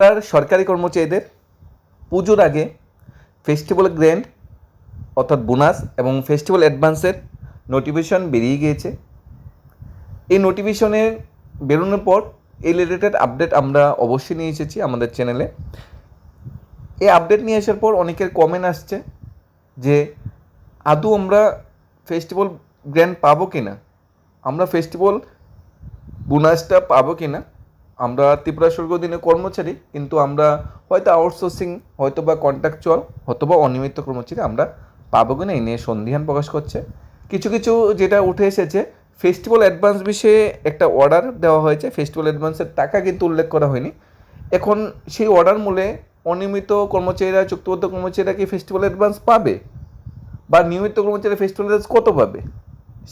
আর সরকারি কর্মচারীদের পুজোর আগে ফেস্টিভ্যাল গ্র্যান্ড অর্থাৎ বোনাস এবং ফেস্টিভ্যাল অ্যাডভান্সের নোটিফিকেশন বেরিয়ে গিয়েছে। এই নোটিফিকেশনের বেরোনোর পর এই রিলেটেড আপডেট আমরা অবশ্যই নিয়ে এসেছি আমাদের চ্যানেলে এই আপডেট নিয়ে আসার পর অনেকের কমেন্ট আসছে যে, আদৌ আমরা ফেস্টিভ্যাল গ্র্যান্ড পাবো কি না আমরা ফেস্টিভ্যাল বোনাসটা পাবো কি না আমরা ত্রিপুরা স্বর্গীয় দিনের কর্মচারী, কিন্তু আমরা হয়তো আউটসোর্সিং হয়তো বা কন্ট্রাকচুয়াল হয়তো বা অনিয়মিত কর্মচারী আমরা পাবো কি না এই নিয়ে সন্দিহান প্রকাশ করছে। কিছু কিছু যেটা উঠে এসেছে ফেস্টিভ্যাল অ্যাডভান্স বিষয়ে একটা অর্ডার দেওয়া হয়েছে। ফেস্টিভ্যাল অ্যাডভান্সের টাকা কিন্তু উল্লেখ করা হয়নি। এখন সেই অর্ডার মূলে অনিয়মিত কর্মচারীরা, চুক্তিবদ্ধ কর্মচারীরা কি ফেস্টিভ্যাল অ্যাডভান্স পাবে? বা নিয়মিত কর্মচারী ফেস্টিভ্যাল অ্যাডভান্স কত পাবে?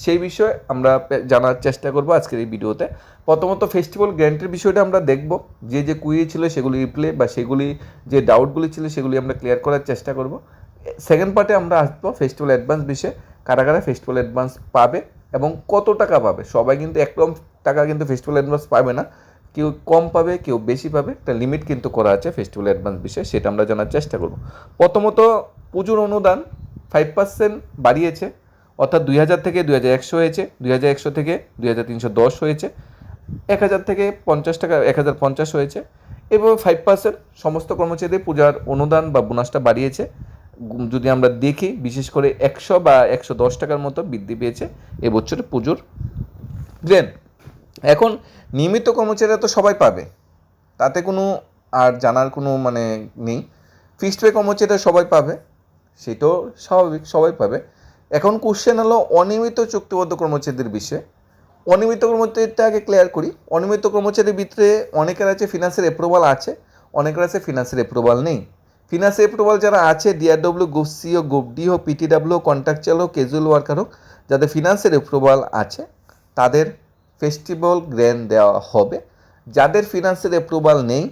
সেই বিষয়ে আমরা জানার চেষ্টা করব আজকের এই ভিডিওতে। প্রথমত ফেস্টিভ্যাল গ্র্যান্টের বিষয়টা আমরা দেখব। যে যে কুইরি ছিল সেগুলি রিপ্লে বা সেগুলি যে ডাউটগুলি ছিল সেগুলি আমরা ক্লিয়ার করার চেষ্টা করব। সেকেন্ড পার্টে আমরা আসব ফেস্টিভ্যাল অ্যাডভান্স বিষয়ে। কারা কারা ফেস্টিভ্যাল অ্যাডভান্স পাবে এবং কত টাকা পাবে? সবাই কিন্তু একদম টাকা কিন্তু ফেস্টিভ্যাল অ্যাডভান্স পাবে না। কেউ কম পাবে, কেউ বেশি পাবে। একটা লিমিট কিন্তু করা আছে ফেস্টিভ্যাল অ্যাডভান্স বিষয়ে, সেটা আমরা জানার চেষ্টা করব। প্রথমত পুজোর অনুদান ফাইভ পার্সেন্ট বাড়িয়েছে। অর্থাৎ দুই হাজার থেকে দুই হাজার একশো হয়েছে, দুই হাজার একশো থেকে দুই হাজার তিনশো দশ হয়েছে, এক হাজার থেকে পঞ্চাশ টাকা, এক হাজার পঞ্চাশ হয়েছে। এভাবে ফাইভ পার্সেন্ট সমস্ত কর্মচারীদের পূজার অনুদান বা বোনাসটা বাড়িয়েছে। যদি আমরা দেখি, বিশেষ করে একশো বা একশো দশ টাকার মতো বৃদ্ধি পেয়েছে এবছরে পুজোর। গ্রেন এখন নিয়মিত কর্মচারীরা তো সবাই পাবে। তাতে কোনো আর জানার কোনো মানে নেই। ফিক্সড পে কর্মচারীরা সবাই পাবে। সেটাও স্বাভাবিক, সবাই পাবে। এখন কোশ্চেন হলো অনিয়মিত চুক্তিবদ্ধ কর্মচারীদের বিষয়ে। অনিয়মিত কর্মচারীটা আগে ক্লিয়ার করি। অনিয়মিত কর্মচারীর ভিতরে অনেকের আছে ফিনান্সের অ্যাপ্রুভাল আছে, অনেকের আছে ফিনান্সের অ্যাপ্রুভাল নেই। ফিনান্সের অ্যাপ্রুভাল যারা আছে ডিআরডব্লিউ গ্রুপ সি হোক গ্রুপ ডি হোক পিটিডাব্লিউ কন্ট্রাকচুয়াল হোক ক্যাজুয়াল ওয়ার্কার হোক, যাদের ফিনান্সের অ্যাপ্রুভাল আছে, তাদের ফেস্টিভ্যাল গ্র্যান্ড দেওয়া হবে। যাদের ফিনান্সের অ্যাপ্রুভাল নেই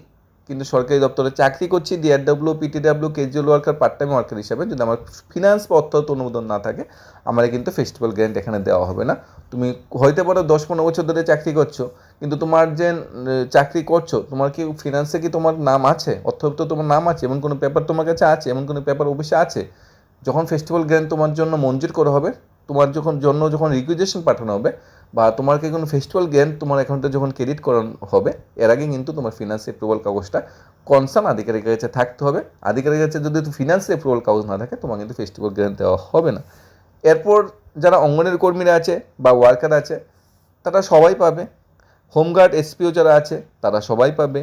কিন্তু সরকারি দপ্তরে চাকরি করছি DRW PTW casual worker part time worker হিসাবে। যদি আমার ফিনান্স বা অর্থাৎ অনুমোদন না থাকে, আমার কিন্তু ফেস্টিভ্যাল গ্র্যান্ড এখানে দেওয়া হবে না। তুমি হইতে পারো দশ পনেরো বছর ধরে চাকরি করছ, কিন্তু তোমার যে চাকরি করছ, তোমার কি ফিনান্সে কি তোমার নাম আছে? অর্থ তোমার নাম আছে, এমন কোনো পেপার তোমার কাছে আছে? এমন কোনো পেপার অফিসে আছে? যখন ফেস্টিভ্যাল গ্র্যান্ড তোমার জন্য মঞ্জুর করা হবে, তোমার যখন জন্য যখন রিকুইজেশন পাঠানো হবে বা তোমাকে কোনো ফেস্টিভ্যাল গ্র্যান্ড তোমার অ্যাকাউন্টে যখন ক্রেডিট করানো হবে, এর আগে কিন্তু তোমার ফিনান্স অ্যাপ্রুভাল কাগজটা কনসার্ন আধিকারিকের কাছে থাকতে হবে। আধিকারিকের কাছে যদি ফিনান্স অ্যাপ্রুভাল কাগজ না থাকে তোমার কিন্তু ফেস্টিভ্যাল গ্র্যান্ড দেওয়া হবে না। এরপর যারা অঙ্গনের কর্মীরা আছে বা ওয়ার্কার আছে, তারা সবাই পাবে। হোমগার্ড এসপিও যারা আছে, তারা সবাই পাবে।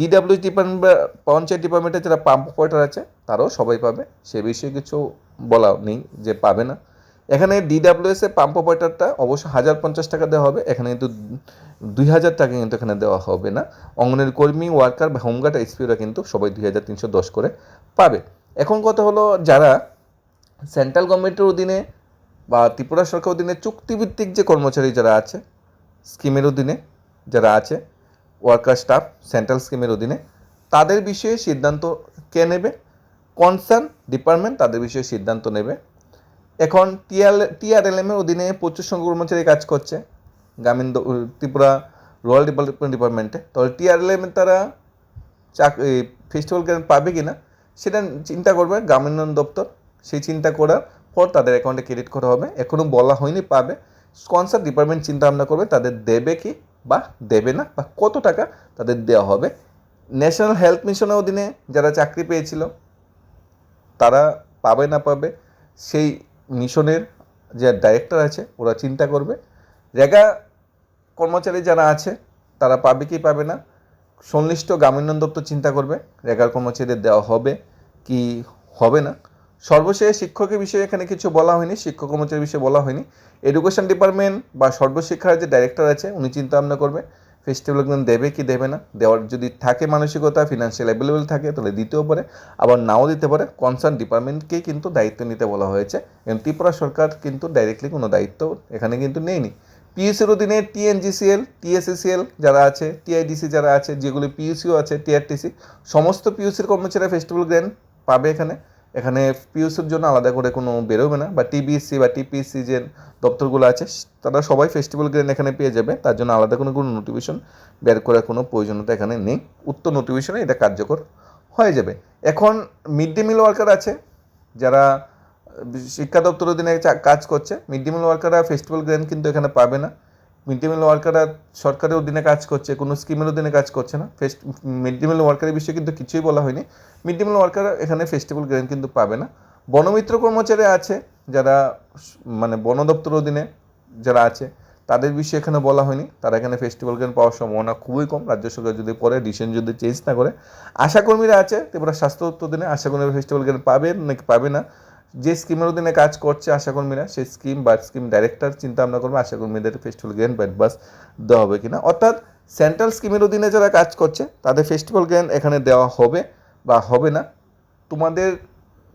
ডিডাব্লিউ ডিপার্টমেন্ট বা পঞ্চায়েত ডিপার্টমেন্টের যারা পাম্প অপারেটর আছে, তারাও সবাই পাবে। সে বিষয়ে কিছু বলা নেই যে পাবে না। এখানে ডিডাব্লিউএস এর পাম্প অপারেটরটা অবশ্য হাজার পঞ্চাশ টাকা দেওয়া হবে। এখানে কিন্তু দুই হাজার টাকা কিন্তু এখানে দেওয়া হবে না। অঙ্গনের কর্মী ওয়ার্কার বা হোমগার্ড এসপিওরা কিন্তু সবাই দুই হাজার তিনশো দশ করে পাবে। এখন কথা হলো যারা সেন্ট্রাল গভর্নমেন্টের অধীনে বা ত্রিপুরা সরকার অধীনে চুক্তিভিত্তিক যে কর্মচারী যারা আছে স্কিমের অধীনে যারা আছে ওয়ার্কার স্টাফ সেন্ট্রাল স্কিমের অধীনে, তাদের বিষয়ে সিদ্ধান্ত কে নেবে? কনসার্ন ডিপার্টমেন্ট তাদের বিষয়ে সিদ্ধান্ত নেবে। এখন টিআর, টিআরএলএমের অধীনে প্রচুর সংখ্যক কর্মচারী কাজ করছে, গ্রামীণ ত্রিপুরা রুরাল ডেভেলপমেন্ট ডিপার্টমেন্টে। তাহলে টিআরএলএম তারা চাক ফেস্টিভ্যাল গ্র্যান্ড পাবে কি না সেটা চিন্তা করবে গ্রামীণ দপ্তর। সেই চিন্তা করার পর তাদের অ্যাকাউন্টে ক্রেডিট করা হবে। এখনও বলা হয়নি পাবে। স্পন্সার ডিপার্টমেন্ট চিন্তা ভাবনা করবে, তাদের দেবে কি বা দেবে না বা কত টাকা তাদের দেওয়া হবে। ন্যাশনাল হেলথ মিশনের অধীনে যারা চাকরি পেয়েছিল, তারা পাবে না পাবে। সেই মিশনের যে ডাইরেক্টর আছে, ওরা চিন্তা করবে। রেগা কর্মচারী যারা আছে, তারা পাবে কি পাবে না, সংশ্লিষ্ট গ্রামীণ দপ্তর চিন্তা করবে, রেগার কর্মচারীদের দেওয়া হবে কি হবে না। সর্বশেষ শিক্ষকের বিষয়ে এখানে কিছু বলা হয়নি, শিক্ষক কর্মচারীর বিষয়ে বলা হয়নি। এডুকেশন ডিপার্টমেন্ট বা সর্বশিক্ষার যে ডাইরেক্টর আছে, উনি চিন্তা ভাবনা করবে ফেস্টিভ্যাল একদম দেবে কি দেবে না? দেওয়ার যদি থাকে মানসিকতা ফিনান্সিয়াল অ্যাভেলেবেল থাকে, তাহলে দিতেও পারে। আবার নাও দিতে পারে। কনসার্ন ডিপার্টমেন্টকেই কিন্তু দায়িত্ব নিতে বলা হয়েছে। এবং ত্রিপুরা সরকার কিন্তু ডাইরেক্টলি কোনো দায়িত্ব এখানে কিন্তু নেয়নি। পিএসসির অধীনে টিএনজিসিএল টিএসএসিএল যারা আছে টিআইডিসি যারা আছে, যেগুলি পিইউসিও আছে টিআরটিসি সমস্ত পিইউসির কর্মচারীরা ফেস্টিভ্যাল গ্র্যান্ড পাবে এখানে। এখানে পিউসির জন্য আলাদা করে কোনো বেরোবে না, বা টিবিএসসি বা টিপিএসসি যে দপ্তরগুলো আছে, তারা সবাই ফেস্টিভ্যাল গ্রেন এখানে পেয়ে যাবে, তার জন্য আলাদা কোনো কোনো নোটিফিকেশন বের করার কোনো প্রয়োজনীয়তা এখানে নেই। উক্ত নোটিফিকেশনে এটা কার্যকর হয়ে যাবে। এখন মিড ডে মিল ওয়ার্কার আছে, যারা শিক্ষা দপ্তরের চা- কাজ করছে মিড ডে মিল ওয়ার্কাররা ফেস্টিভ্যাল গ্র্যান্ড কিন্তু এখানে পাবে না। মিড ডে মিল ওয়ার্কাররা সরকারের অধীনে কাজ করছে, কোনো স্কিমের অধীনে কাজ করছে না। ফেস্ট মিড ডে মিল ওয়ার্কারের বিষয়ে কিন্তু কিছুই বলা হয়নি। মিড ডে মিল ওয়ার্কার এখানে ফেস্টিভ্যাল গ্র্যান্ড কিন্তু পাবে না। বনমিত্র কর্মচারী আছে, যারা মানে বন দপ্তরের অধীনে যারা আছে, তাদের বিষয়ে এখানে বলা হয়নি। তারা এখানে ফেস্টিভ্যাল গ্র্যান্ড পাওয়ার সম্ভাবনা খুবই কম। রাজ্য সরকার যদি পরে ডিসিশন যদি চেঞ্জ না করে, আশাকর্মীরা আছে, ত্রিপুরা স্বাস্থ্য দপ্তর অধীনে আশাকর্মীরা ফেস্টিভ্যাল গ্র্যান্ড পাবে নাকি পাবে না। যে স্কিমের অধীনে কাজ করছে আশাকর্মীরা, সেই স্কিম বা স্কিম ডাইরেক্টর চিন্তা ভাবনা করবে, আশাকর্মীদের ফেস্টিভ্যাল বা অ্যাডভান্স দেওয়া হবে কিনা। অর্থাৎ সেন্ট্রাল স্কিমের অধীনে যারা কাজ করছে, তাদের ফেস্টিভ্যাল গ্র্যান্ড এখানে দেওয়া হবে বা হবে না। তোমাদের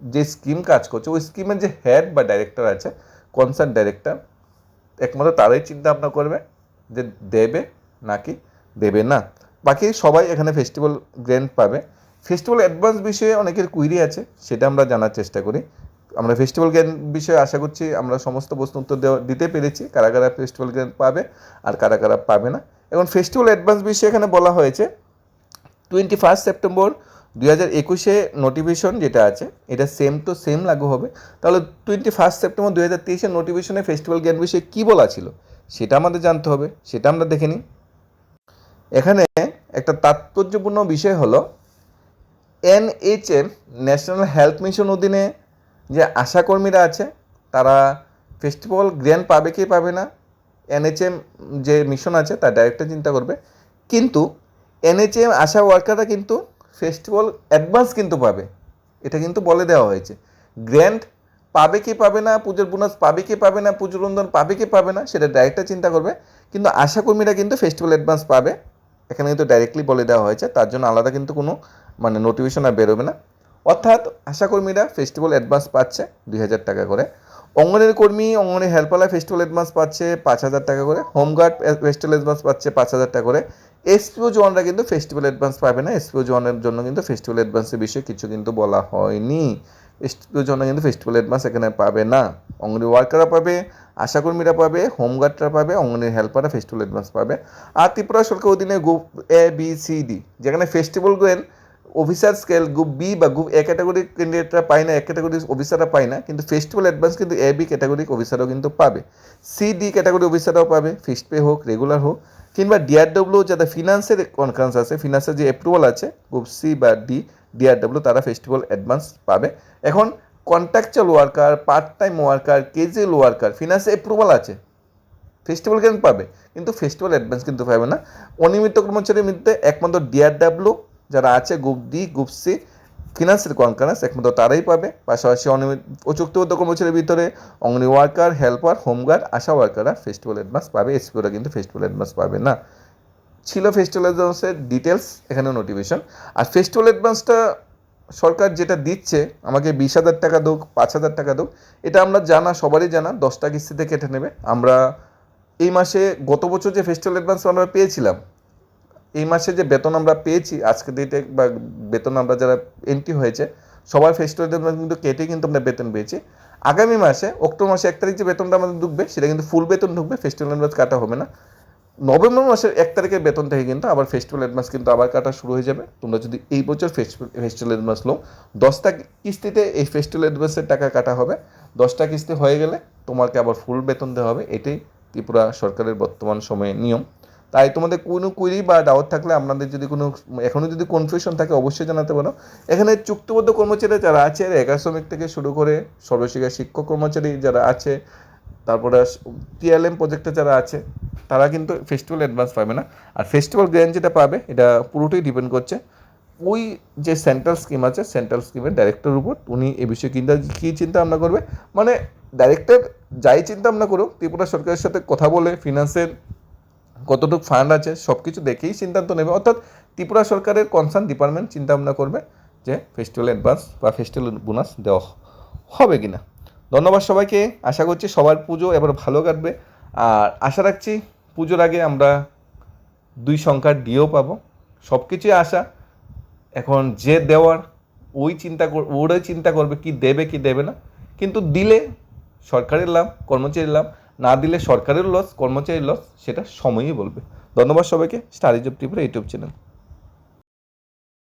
যে স্কিম কাজ করছে, ওই স্কিমের যে হেড বা ডাইরেক্টর আছে কনসার্ন ডাইরেক্টর একমাত্র তারাই চিন্তা ভাবনা করবে যে দেবে নাকি দেবে না। বাকি সবাই এখানে ফেস্টিভ্যাল গ্র্যান্ড পাবে। ফেস্টিভ্যাল অ্যাডভান্স বিষয়ে অনেকের কুইরি আছে, সেটা আমরা জানার চেষ্টা করি। আমরা ফেস্টিভ্যাল গ্র্যান্ড বিষয়ে আশা করছি আমরা সমস্ত প্রশ্ন উত্তর দিতে পেরেছি, কারা কারা ফেস্টিভ্যাল গ্র্যান্ড পাবে আর কারা কারা পাবে না। এখন ফেস্টিভ্যাল অ্যাডভান্স বিষয়ে এখানে বলা হয়েছে টোয়েন্টি ফার্স্ট সেপ্টেম্বর দুই হাজার একুশে নোটিফিকেশন যেটা আছে, এটা সেম টু সেম লাগু হবে। তাহলে টোয়েন্টি ফার্স্ট সেপ্টেম্বর দুই হাজার তেইশের নোটিফিকেশনে ফেস্টিভ্যাল জ্ঞান বিষয়ে কী বলা ছিল, সেটা আমাদের জানতে হবে, সেটা আমরা দেখে নিই। এখানে একটা তাৎপর্যপূর্ণ বিষয় হলো, এনএইচএম, ন্যাশনাল হেলথ মিশন অধীনে যে আশাকর্মীরা আছে, তারা ফেস্টিভ্যাল গ্র্যান্ড পাবে কি পাবে না এনএচএম যে মিশন আছে, তার ডাইরেক্টর চিন্তা করবে। কিন্তু এনএচএম আশা ওয়ার্কাররা কিন্তু ফেস্টিভ্যাল অ্যাডভান্স কিন্তু পাবে। এটা কিন্তু বলে দেওয়া হয়েছে। গ্র্যান্ড পাবে কি পাবে না, পুজোর বোনাস পাবে কি পাবে না, পুজোর রন্ধন পাবে কি পাবে না, সেটা ডাইরেক্টর চিন্তা করবে। কিন্তু আশাকর্মীরা কিন্তু ফেস্টিভ্যাল অ্যাডভান্স পাবে। এখানে কিন্তু ডাইরেক্টলি বলে দেওয়া হয়েছে, তার জন্য আলাদা কিন্তু কোনো মানে নোটিফিকেশন আর বেরোবে না। অর্থাৎ আশাকর্মীরা ফেস্টিভ্যাল অ্যাডভান্স পাচ্ছে দুই হাজার টাকা করে। অঙ্গনের কর্মী, অঙ্গনের হেল্পাররা ফেস্টিভ্যাল অ্যাডভান্স পাচ্ছে পাঁচ হাজার টাকা করে। হোমগার্ড ফেস্টিভ্যাল অ্যাডভান্স পাচ্ছে পাঁচ হাজার টাকা করে। এসপিও জোয়ানরা কিন্তু ফেস্টিভ্যাল অ্যাডভান্স পাবে না। এসপিও জোয়ানের জন্য কিন্তু ফেস্টিভ্যাল অ্যাডভান্সের বিষয়ে কিছু কিন্তু বলা হয়নি। এসপিও জওয়ানরা কিন্তু ফেস্টিভ্যাল অ্যাডভান্স এখানে পাবে না। অঙ্গনের ওয়ার্কাররা পাবে, আশাকর্মীরা পাবে, হোমগার্ডরা পাবে, অঙ্গনের হেল্পাররা ফেস্টিভ্যাল অ্যাডভান্স পাবে। আর ত্রিপুরা সরকার অধীনে group A B C D যেখানে festival grant officer scale group B বা গ্রুপ এ ক্যাটাগরি ক্যান্ডিডেটরা পায় না এক ক্যাটাগরি অফিসাররা পায় না, কিন্তু ফেস্টিভ্যাল অ্যাডভান্স কিন্তু এ বি ক্যাটাগরি অফিসারও কিন্তু পাবে। সি ডি ক্যাটাগরি অফিসাররাও পাবে ফিক্সড পে হোক রেগুলার হোক, কিংবা ডিআরডব্লিউ যাদের ফিনান্সের কনফারেন্স আছে ফিনান্সের যে অ্যাপ্রুভাল আছে গ্রুপ সি বা ডি ডিআরডব্লিউ তারা ফেস্টিভ্যাল অ্যাডভান্স পাবে। এখন contractual worker part time worker casual worker ফিনান্সে approval আছে ফেস্টিভ্যাল গ্র্যান্ড পাবে, কিন্তু ফেস্টিভ্যাল অ্যাডভান্স কিন্তু পাবে না। অনিয়মিত কর্মচারীর মধ্যে একমাত্র ডিআরডাব্লিউ যারা আছে গ্রুপ ডি গ্রুপ সি ফিনান্সের কনকারেন্স একমাত্র তারাই পাবে। পাশাপাশি অনিয়মিত ও চুক্তিবদ্ধ কর্মচারীর ভিতরে অঙ্গনি worker helper home guard Asha ওয়ার্কাররা festival advance পাবে। এসপিওরা কিন্তু ফেস্টিভ্যাল অ্যাডভান্স পাবে না। ছিল ফেস্টিভ্যাল অ্যাডভান্সের ডিটেলস এখানে নোটিফিকেশন আর ফেস্টিভ্যাল অ্যাডভান্সটা সরকার যেটা দিচ্ছে, আমাকে বিশ হাজার টাকা দোক, পাঁচ হাজার টাকা দোক, এটা আমরা জানা, সবারই জানা, দশটা কিস্তিতে কেটে নেবে। আমরা এই মাসে গত বছর যে ফেস্টিভ্যাল অ্যাডভান্স আমরা পেয়েছিলাম এই মাসে যে বেতন আমরা পেয়েছি, আজকে ডেটে বা বেতন আমরা যারা এন্ট্রি হয়েছে সবার ফেস্টিভ্যাল কিন্তু কেটে কিন্তু আমরা বেতন পেয়েছি। আগামী মাসে, অক্টোবর মাসে এক তারিখ যে বেতনটা আমাদের ঢুকবে, সেটা কিন্তু ফুল বেতন ঢুকবে ফেস্টিভ্যাল অ্যাডভান্স কাটা হবে না। নভেম্বর মাসের এক তারিখের বেতন থেকে কিন্তু আবার ফেস্টিভ্যাল অ্যাডভান্স কিন্তু আবার কাটা শুরু হয়ে যাবে। তোমরা যদি এই বছর ফেস্টিভ্যাল অ্যাডভান্স লো দশটা কিস্তিতে এই ফেস্টিভ্যাল অ্যাডভান্সের টাকা কাটা হবে। দশটা কিস্তি হয়ে গেলে তোমাকে আবার ফুল বেতন দেওয়া হবে। এটাই ত্রিপুরা সরকারের বর্তমান সময়ে নিয়ম। তাই তোমাদের কোনো কুইরি বা ডাউট থাকলে আপনাদের যদি কোনো, এখনও যদি কনফিউশন থাকে অবশ্যই জানাতে পারো এখানে চুক্তিবদ্ধ কর্মচারী যারা আছে একা শ্রমিক থেকে শুরু করে সর্বশিক্ষা শিক্ষক কর্মচারী যারা আছে, তারপরে টিএলএম প্রজেক্টে যারা আছে, তারা কিন্তু ফেস্টিভ্যাল অ্যাডভান্স পাবে না। আর ফেস্টিভ্যাল গ্র্যান্ড যেটা পাবে, এটা পুরোটাই ডিপেন্ড করছে। ওই যে সেন্ট্রাল স্কিম আছে সেন্ট্রাল স্কিমের ডাইরেক্টরের উপর, উনি এ বিষয়ে চিন্তা, কী চিন্তা ভাবনা করবে? মানে ডাইরেক্টর যাই চিন্তা ভাবনা করুক, ত্রিপুরা সরকারের সাথে কথা বলে ফিনান্সের কতটুকু ফান্ড আছে সব কিছু দেখেই সিদ্ধান্ত নেবে। অর্থাৎ ত্রিপুরা সরকারের কনসার্ন ডিপার্টমেন্ট চিন্তা ভাবনা করবে যে ফেস্টিভ্যাল অ্যাডভান্স বা ফেস্টিভ্যাল বোনাস দেওয়া হবে কি না ধন্যবাদ সবাইকে। আশা করছি সবার পুজো এবার ভালো কাটবে। আর আশা রাখছি পুজোর আগে আমরা দুই সংখ্যার ডিও পাবো। সব কিছুই আশা। এখন যে দেওয়ার, ওই চিন্তা কর, ওরাই চিন্তা করবে কি দেবে কি দেবে না। কিন্তু দিলে সরকারের লাভ, কর্মচারীর লাভ না দিলে সরকারের লস কর্মচারীর লস সেটা সময়ই বলবে। ধন্যবাদ সবাইকে Star of Tripura YouTube channel